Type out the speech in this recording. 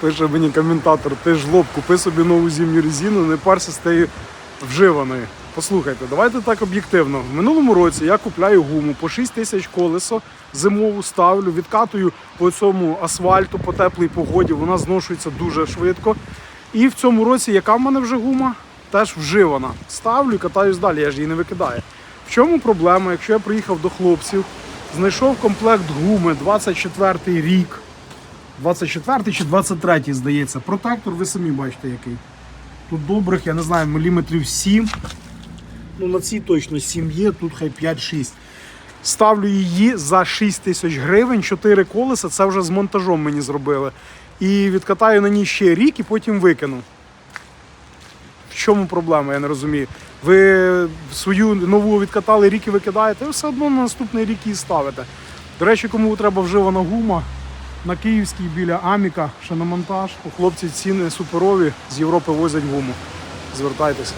Пише мені коментатор, ти ж лоб, купи собі нову зимню резину, не парся з тією вживаною. Послухайте, давайте так об'єктивно. В минулому році я купляю гуму по 6 тисяч колесо, зимову ставлю, відкатую по цьому асфальту по теплій погоді, вона зношується дуже швидко. І в цьому році, яка в мене вже гума? Теж вживана. Ставлю і катаюсь далі, я ж її не викидаю. В чому проблема? Якщо я приїхав до хлопців, знайшов комплект гуми 24 рік. 24 чи 23, здається. Протектор, ви самі бачите який. Тут добрих, я не знаю, міліметрів 7. Ну, на цій точно 7 є, тут хай 5-6. Ставлю її за 6 тисяч гривень, 4 колеса, це вже з монтажом мені зробили. І відкатаю на ній ще рік і потім викину. В чому проблема, я не розумію. Ви свою нову відкатали рік і викидаєте, і все одно на наступний рік її ставите. До речі, кому треба вживана гума, на Київській біля Аміка, шиномонтаж. У хлопці ціни суперові, з Європи возять гуму. Звертайтеся.